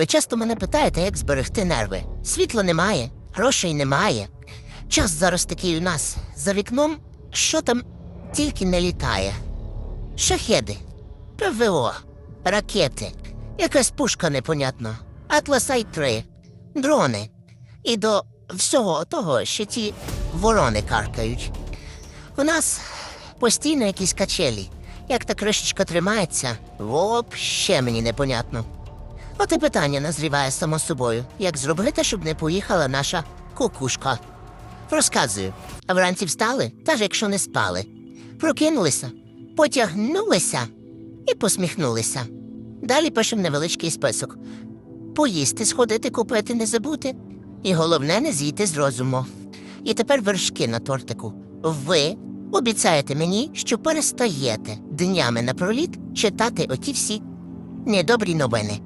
Ви часто мене питаєте, як зберегти нерви. Світла немає, грошей немає. Час зараз такий у нас за вікном, що там тільки не літає. Шахеди, ПВО, ракети, якась пушка непонятна, Атлас Ай-3, дрони. І до всього того ще ті ворони каркають. У нас постійно якісь качелі. Як та кришечка тримається, вообще мені непонятно. От і питання назріває само собою, як зробити, щоб не поїхала наша кукушка. Розказую, вранці встали, та якщо не спали. Прокинулися, потягнулися і посміхнулися. Далі пишемо невеличкий список. Поїсти, сходити, купити, не забути. І головне, не зійти з розуму. І тепер вершки на тортику. Ви обіцяєте мені, що перестаєте днями напроліт читати оті всі недобрі новини.